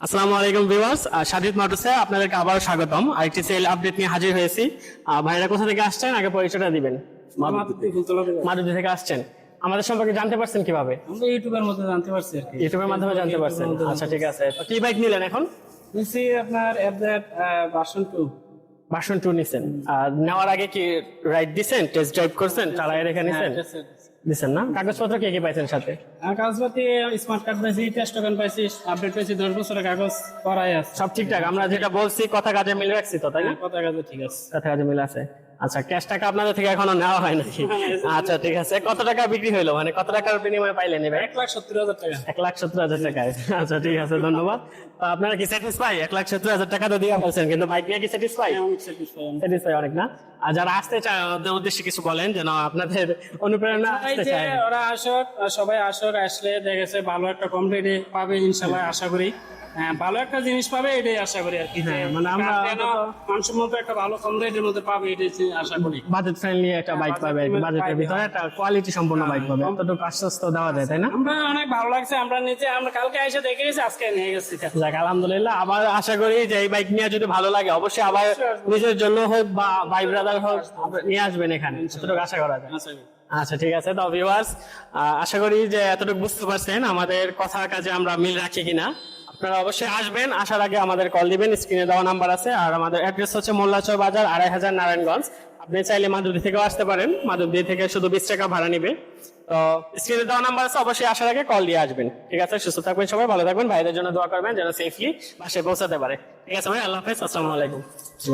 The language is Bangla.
আসসালামু আলাইকুম ভিউয়ার্স সাজিদ মাটুসে আপনাদেরকে আবার স্বাগতম। আরেকটি সেল আপডেট নিয়ে হাজির হয়েছি। ভাইরা কোথা থেকে আসছেন? আগে পরিচয়টা দিবেন। মাদুদি থেকে। আসছেন। আমাদের সম্পর্কে জানতে পারছেন কীভাবে? আমরা ইউটিউবের মধ্যে জানতে পারছি আর কি। ইউটিউবের মাধ্যমে জানতে পারছেন। আচ্ছা ঠিক আছে। তো কি বাইক নিলেন এখন? বলছি আপনার update version two version two নিছেন। আর নেওয়ার আগে কি রাইড দিছেন টেস্ট ড্রাইভ করছেন চালায় রেখে হ্যাঁ, নিছেন? দিছেন না? কাগজপত্র কে কে পাইছেন সাথে? কাগজপাতি স্মার্ট কার্ড পাইছি টেস্ট টোকেন পাইছি আপডেট পাইছি দশ বছরের কাগজ করাই আছে। সব ঠিকঠাক আমরা যেটা বলছি কথা কাজে মিলে রাখছি তো তাই না? কথা কাজে ঠিক আছে। কথা কাজে মিলে আছে। আচ্ছা ক্যাশ টাকা আপনাদের থেকে এখনও নেওয়া হয় নাকি? আচ্ছা ঠিক আছে। কত টাকা বিক্রি হইল? মানে কত টাকার বিনিময়ে পাইলেন এবার? এক লাখ সত্তর হাজার টাকা। এক লাখ সত্তর হাজার টাকায়। আচ্ছা ঠিক আছে ধন্যবাদ। তো আপনারা কি স্যাটিসফাই এক লাখ সত্তর হাজার টাকা তো দিয়ে ফেলছেন কিন্তু বাইক নিয়ে কি স্যাটিসফাই। স্যাটিসফাই অনেক না? আর যারা আসতে চায় ওদের উদ্দেশ্যে কিছু বলেন যেন আপনাদের অনুপ্রেরণা আসতে চায়। ওরা আসক সবাই আসক আসলে দেখেছে ভালো একটা কম রেটে পাবে ইনশাল্লাহ আশা করি। হ্যাঁ ভালো একটা জিনিস পাবে এটাই আশা করি আর কি। হ্যাঁ, মানে আমরা যেন মানসম্মত একটা ভালো কম রেটের মধ্যে পাবে এটাই আশা করি। বাজেট ফ্রেন্ডলি একটা বাইক পাবে বাজেটের ভিতরে একটা কোয়ালিটি সম্পন্ন বাইক পাবে। আশ্বস্ত দেওয়া যায় তাই না? আমরা অনেক ভালো লাগছে আমরা নিজে আমরা কালকে এসে দেখে গেছি আজকে নিয়ে গেছি। যাক আলহামদুলিল্লাহ আবার আশা করি যে এই বাইক নিয়ে যদি ভালো লাগে অবশ্যই আবার নিজের জন্য হোক বা ভাই ব্রাদার হোক নিয়ে আসবেন এখানে। এতটুকু আশা করা যায়। আচ্ছা ঠিক আছে। তো ভিউয়ার্স আশা করি যে এতটুকু বুঝতে পারছেন আমাদের কথা কাজে আমরা মিল রাখি কিনা। আপনারা অবশ্যই আসবেন, আসার আগে আমাদের কল দিবেন স্ক্রিনে দেওয়া নাম্বার আছে, আর আমাদের অ্যাড্রেস হচ্ছে মোল্লাচর বাজার, আড়াই হাজার নারায়ণগঞ্জ। আপনি চাইলে মাধবদী থেকেও আসতে পারেন, মাধবদী থেকে শুধু বিশ টাকা ভাড়া নিবে। তো স্ক্রিনে দেওয়া নাম্বার আছে, অবশ্যই আসার আগে কল দিয়ে আসবেন। ঠিক আছে, সুস্থ থাকবেন সবাই, ভালো থাকবেন, ভাইদের জন্য দোয়া করবেন, যেন সেফলি বাসায় পৌঁছাতে পারে। ঠিক আছে ভাই, আল্লাহ হাফেজ, আসসালামু আলাইকুম।